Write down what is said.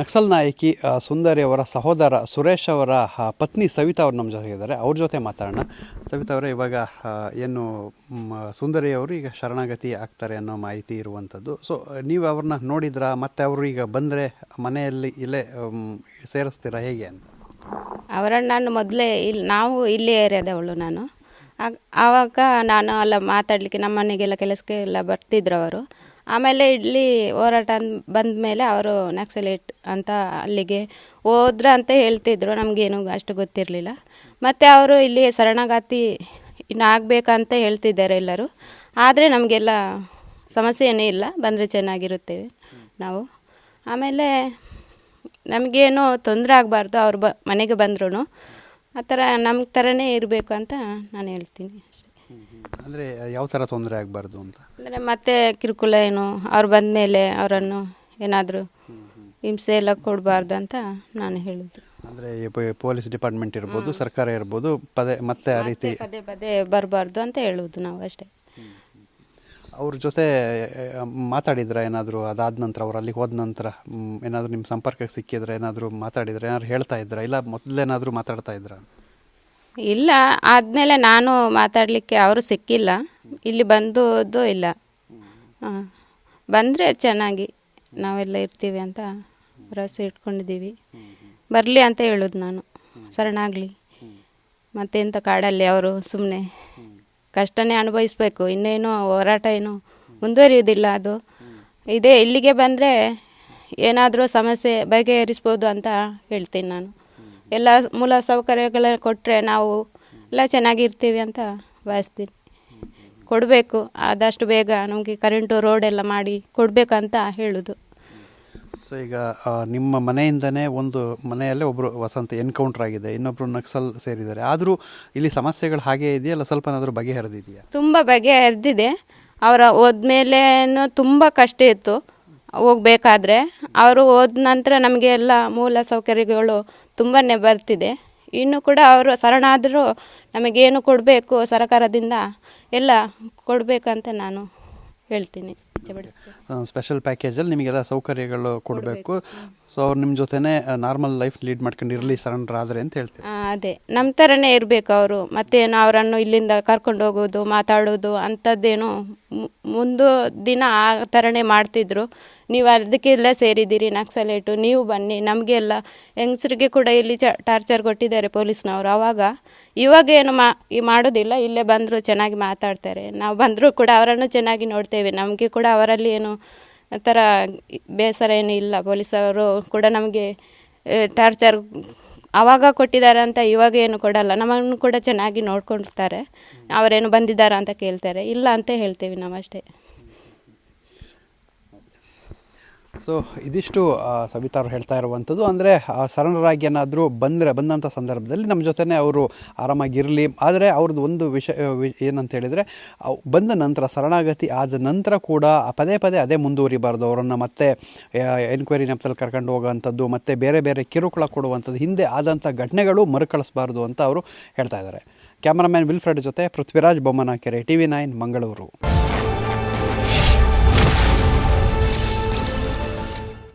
ನಕ್ಸಲ್ ನಾಯಕಿ ಸುಂದರಿ ಅವರ ಸಹೋದರ ಸುರೇಶ್ ಅವರ ಪತ್ನಿ ಸವಿತಾ ಅವರು ನಮ್ಮ ಜೊತೆ ಇದ್ದಾರೆ. ಅವ್ರ ಜೊತೆ ಮಾತಾಡೋಣ. ಸವಿತಾ ಅವರೇ, ಇವಾಗ ಏನು ಸುಂದರಿ ಅವರು ಈಗ ಶರಣಾಗತಿ ಆಗ್ತಾರೆ ಅನ್ನೋ ಮಾಹಿತಿ ಇರುವಂಥದ್ದು. ಸೊ ನೀವು ಅವ್ರನ್ನ ನೋಡಿದ್ರಾ? ಮತ್ತೆ ಅವರು ಈಗ ಬಂದರೆ ಮನೆಯಲ್ಲಿ ಇಲ್ಲೇ ಸೇರಿಸ್ತೀರಾ? ಹೇಗೆ ಅಂತ? ಅವರನ್ನು ನಾನು ಮೊದಲೇ ಇಲ್ಲಿ ನಾವು ಇಲ್ಲೇ ಏರಿಯಾದವಳು ನಾನು. ಆವಾಗ ನಾನು ಅಲ್ಲ ಮಾತಾಡಲಿಕ್ಕೆ ನಮ್ಮ ಮನೆಗೆಲ್ಲ ಕೆಲಸಕ್ಕೆ ಎಲ್ಲ ಬರ್ತಿದ್ರು ಅವರು. ಆಮೇಲೆ ಇಲ್ಲಿ ಹೋರಾಟ ಬಂದ ಮೇಲೆ ಅವರು ನಕ್ಸಲೇಟ್ ಅಂತ ಅಲ್ಲಿಗೆ ಹೋದ್ರ ಅಂತ ಹೇಳ್ತಿದ್ರು. ನಮಗೇನು ಅಷ್ಟು ಗೊತ್ತಿರಲಿಲ್ಲ. ಮತ್ತು ಅವರು ಇಲ್ಲಿ ಶರಣಾಗತಿ ಇನ್ನು ಆಗಬೇಕಂತ ಹೇಳ್ತಿದ್ದಾರೆ ಎಲ್ಲರೂ. ಆದರೆ ನಮಗೆಲ್ಲ ಸಮಸ್ಯೆ ಏನೂ ಇಲ್ಲ. ಬಂದರೆ ಚೆನ್ನಾಗಿರುತ್ತೇವೆ ನಾವು. ಆಮೇಲೆ ನಮಗೇನು ತೊಂದರೆ ಆಗಬಾರ್ದು. ಅವ್ರು ಬ ಮನೆಗೆ ಬಂದ್ರೂ ಆ ಥರ ನಮ್ಮ ಥರನೇ ಇರಬೇಕು ಅಂತ ನಾನು ಹೇಳ್ತೀನಿ ಅಷ್ಟೇ. ಅಂದರೆ ಯಾವ ತರ ತೊಂದರೆ ಆಗಬಾರ್ದು ಅಂತ? ಅಂದರೆ ಮತ್ತೆ ಕಿರುಕುಳ ಏನು ಅವ್ರು ಬಂದ ಮೇಲೆ ಅವರನ್ನು ಏನಾದರೂ ಹಿಂಸೆ ಎಲ್ಲ ಕೊಡಬಾರ್ದು ಅಂತ ನಾನು ಹೇಳಿದ್ದು. ಅಂದ್ರೆ ಪೊಲೀಸ್ ಡಿಪಾರ್ಟ್ಮೆಂಟ್ ಇರ್ಬೋದು ಸರ್ಕಾರ ಇರ್ಬೋದು ಪದೇ ಮತ್ತೆ ಆ ರೀತಿ ಪದೇ ಪದೇ ಬರಬಾರ್ದು ಅಂತ ಹೇಳುವುದು ನಾವು ಅಷ್ಟೇ. ಅವ್ರ ಜೊತೆ ಮಾತಾಡಿದ್ರ ಏನಾದರೂ? ಅದಾದ ನಂತರ ಅವ್ರು ಅಲ್ಲಿಗೆ ಹೋದ ನಂತರ ಏನಾದರೂ ನಿಮ್ಮ ಸಂಪರ್ಕಕ್ಕೆ ಸಿಕ್ಕಿದ್ರೆ ಏನಾದರೂ ಮಾತಾಡಿದ್ರೆ ಏನಾದ್ರು ಹೇಳ್ತಾ ಇದ್ರ? ಇಲ್ಲ ಮೊದಲೇನಾದರೂ ಮಾತಾಡ್ತಾ ಇದ್ರ? ಇಲ್ಲ, ಆದಮೇಲೆ ನಾನು ಮಾತಾಡಲಿಕ್ಕೆ ಅವರು ಸಿಕ್ಕಿಲ್ಲ. ಇಲ್ಲಿ ಬಂದದ್ದು ಇಲ್ಲ. ಹಾಂ, ಬಂದರೆ ಚೆನ್ನಾಗಿ ನಾವೆಲ್ಲ ಇರ್ತೀವಿ ಅಂತ ಭರವಸೆ ಇಟ್ಕೊಂಡಿದ್ದೀವಿ. ಬರಲಿ ಅಂತ ಹೇಳೋದು ನಾನು ಶರಣಾಗಲಿ ಮತ್ತೆಂಥ ಕಾಡಲ್ಲಿ ಅವರು ಸುಮ್ಮನೆ ಕಷ್ಟನೇ ಅನುಭವಿಸ್ಬೇಕು, ಇನ್ನೇನು ಹೋರಾಟ ಏನು ಮುಂದುವರಿಯೋದಿಲ್ಲ ಅದು. ಇದೇ ಇಲ್ಲಿಗೆ ಬಂದರೆ ಏನಾದರೂ ಸಮಸ್ಯೆ ಬಗೆಹರಿಸ್ಬೋದು ಅಂತ ಹೇಳ್ತೀನಿ ನಾನು. ಎಲ್ಲ ಮೂಲ ಸೌಕರ್ಯಗಳ ಕೊಟ್ಟರೆ ನಾವು ಎಲ್ಲ ಚೆನ್ನಾಗಿರ್ತೀವಿ ಅಂತ ಬಯಸ್ತೀನಿ ಕೊಡಬೇಕು ಆದಷ್ಟು ಬೇಗ ನಮಗೆ ಕರೆಂಟು ರೋಡ್ ಎಲ್ಲ ಮಾಡಿ ಕೊಡಬೇಕಂತ ಹೇಳೋದು. ಸೊ ಈಗ ನಿಮ್ಮ ಮನೆಯಿಂದನೇ ಒಂದು ಮನೆಯಲ್ಲೇ ಒಬ್ಬರು ವಸಂತ ಎನ್ಕೌಂಟರ್ ಆಗಿದೆ ಇನ್ನೊಬ್ಬರು ನಕ್ಸಲ್ ಸೇರಿದ್ದಾರೆ. ಆದರೂ ಇಲ್ಲಿ ಸಮಸ್ಯೆಗಳು ಹಾಗೆ ಇದೆಯಲ್ಲ ಸ್ವಲ್ಪ ಏನಾದರೂ ಬಗೆಹರಿದಿದೆಯಾ? ತುಂಬ ಬಗೆಹರಿದಿದೆ. ಅವರ ಹೋದ್ಮೇಲೆ ತುಂಬ ಕಷ್ಟ ಇತ್ತು. ಹೋಗ್ಬೇಕಾದ್ರೆ ಅವರು ಹೋದ ನಂತರ ನಮಗೆ ಎಲ್ಲ ಮೂಲ ಸೌಕರ್ಯಗಳು ತುಂಬಾ ಬರ್ತಿದೆ ಇನ್ನು ಕೂಡ ಅವರು ಶರಣಾದರೂ ನಮಗೇನು ಕೊಡಬೇಕು, ಸರಕಾರದಿಂದ ಎಲ್ಲ ಕೊಡಬೇಕಂತ ನಾನು ಹೇಳ್ತೀನಿ. ಸ್ಪೆಷಲ್ ಪ್ಯಾಕೇಜಲ್ಲಿ ನಿಮಗೆಲ್ಲ ಸೌಕರ್ಯಗಳು ಕೊಡಬೇಕು. ಸೊ ಅವ್ರು ನಿಮ್ಮ ಜೊತೆನೇ ನಾರ್ಮಲ್ ಲೈಫ್ ಲೀಡ್ ಮಾಡ್ಕೊಂಡು ಇರಲಿ ಸರೆಂಡರ್ ಆದರೆ ಅಂತ ಹೇಳ್ತೀವಿ. ಅದೇ. ನಮ್ಮ ಥರನೇ ಇರಬೇಕು ಅವರು. ಮತ್ತೇನು ಅವರನ್ನು ಇಲ್ಲಿಂದ ಕರ್ಕೊಂಡು ಹೋಗೋದು ಮಾತಾಡೋದು ಅಂಥದ್ದೇನು ಮುಂದು ದಿನ ಆ ಥರನೇ ಮಾಡ್ತಿದ್ರು. ನೀವು ಅದಕ್ಕೆಲ್ಲ ಸೇರಿದ್ದೀರಿ ನಕ್ಸಲೇಟು ನೀವು ಬನ್ನಿ. ನಮಗೆಲ್ಲ ಹೆಂಗಸರಿಗೆ ಕೂಡ ಇಲ್ಲಿ ಚ ಟಾರ್ಚರ್ ಕೊಟ್ಟಿದ್ದಾರೆ ಪೊಲೀಸ್ನವರು. ಆವಾಗ ಇವಾಗ ಏನು ಮಾ ಈ ಮಾಡೋದಿಲ್ಲ. ಇಲ್ಲೇ ಬಂದರೂ ಚೆನ್ನಾಗಿ ಮಾತಾಡ್ತಾರೆ. ನಾವು ಬಂದರೂ ಕೂಡ ಅವರನ್ನು ಚೆನ್ನಾಗಿ ನೋಡ್ತೇವೆ. ನಮಗೆ ಕೂಡ ಅವರಲ್ಲಿ ಏನು ಥರ ಬೇಸರ ಏನು ಇಲ್ಲ ಪೊಲೀಸವರು ಕೂಡ ನಮಗೆ ಟಾರ್ಚರ್ ಆವಾಗ ಕೊಟ್ಟಿದ್ದಾರೆ ಅಂತ ಇವಾಗ ಏನು ಕೊಡಲ್ಲ. ನಮ್ಮನ್ನು ಕೂಡ ಚೆನ್ನಾಗಿ ನೋಡ್ಕೊಳ್ತಾರೆ ಅವರೇನು ಬಂದಿದ್ದಾರಾ ಅಂತ ಕೇಳ್ತಾರೆ. ಇಲ್ಲ ಅಂತ ಹೇಳ್ತೇವೆ ನಾವು ಅಷ್ಟೇ ಸೊ ಇದಿಷ್ಟು ಸವಿತಾ ಹೇಳ್ತಾ ಇರುವಂಥದ್ದು. ಅಂದರೆ ಸರಣರಾಗಿ ಏನಾದರೂ ಬಂದರೆ, ಬಂದಂಥ ಸಂದರ್ಭದಲ್ಲಿ ನಮ್ಮ ಜೊತೆನೇ ಅವರು ಆರಾಮಾಗಿರಲಿ. ಆದರೆ, ಅವ್ರದ್ದು ಒಂದು ವಿಷಯ ಏನಂತ ಹೇಳಿದರೆ ಬಂದ ನಂತರ, ಶರಣಾಗತಿ ಆದ ನಂತರ ಕೂಡ ಪದೇ ಪದೇ ಅದೇ ಮುಂದುವರಿಬಾರ್ದು. ಅವರನ್ನು ಮತ್ತೆ ಎನ್ಕ್ವೈರಿ ನೆಪದಲ್ಲಿ ಕರ್ಕೊಂಡು ಹೋಗೋವಂಥದ್ದು, ಮತ್ತು ಬೇರೆ ಬೇರೆ ಕಿರುಕುಳ ಕೊಡುವಂಥದ್ದು, ಹಿಂದೆ ಆದಂಥ ಘಟನೆಗಳು ಮರುಕಳಿಸಬಾರ್ದು ಅಂತ ಅವರು ಹೇಳ್ತಾ ಇದ್ದಾರೆ. ಕ್ಯಾಮರಾಮ್ಯಾನ್ ವಿಲ್ಫ್ರೆಡ್ ಜೊತೆ Prithviraj Bommanakere T V nine, Mangaluru.